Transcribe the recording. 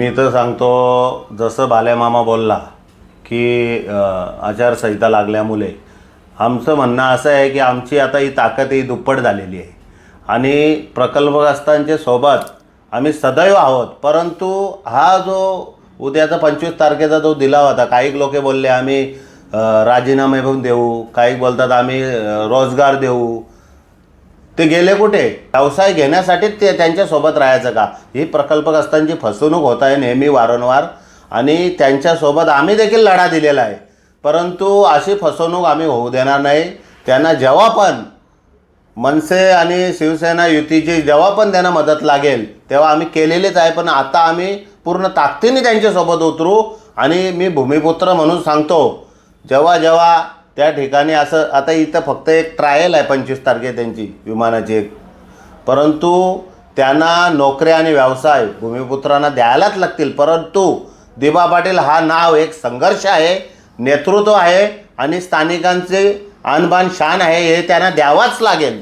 मी तर सांगतो जसं बाल्यामामा बोलला की आचारसंहिता लागल्यामुळे आमचं म्हणणं असं आहे की आमची आता ही ताकद ही दुप्पट झालेली आहे. आणि प्रकल्पग्रस्तांच्या सोबत आम्ही सदैव आहोत परंतु हा जो उद्याचा पंचवीस तारखेचा जो दिला होता काही लोक बोलले आम्ही राजीनामे पण देऊ काही बोलतात आम्ही रोजगार देऊ ते गेले कुठे? व्यवसाय घेण्यासाठीच ते त्यांच्यासोबत राहायचं का? ही प्रकल्पग्रस्तांची फसवणूक होत आहे नेहमी वारंवार. आणि त्यांच्यासोबत आम्ही देखील लढा दिलेला आहे. परंतु अशी फसवणूक आम्ही होऊ देणार नाही. त्यांना जेव्हा पण मनसे आणि शिवसेना युतीची जेव्हा पण त्यांना मदत लागेल तेव्हा आम्ही केलेलीच आहे. पण आता आम्ही पूर्ण ताकदीने त्यांच्यासोबत उतरू आणि मी भूमिपुत्र म्हणून सांगतो जेव्हा जेव्हा त्या ठिकाणी असं आता इथं फक्त एक ट्रायल आहे पंचवीस तारखे त्यांची विमानाची एक. परंतु त्यांना नोकऱ्या आणि व्यवसाय भूमिपुत्रांना द्यायलाच लागतील. परंतु दिबा पाटील हा नाव एक संघर्ष आहे नेतृत्व आहे आणि स्थानिकांचे अनबान शान आहे हे त्यांना द्यावाच लागेल.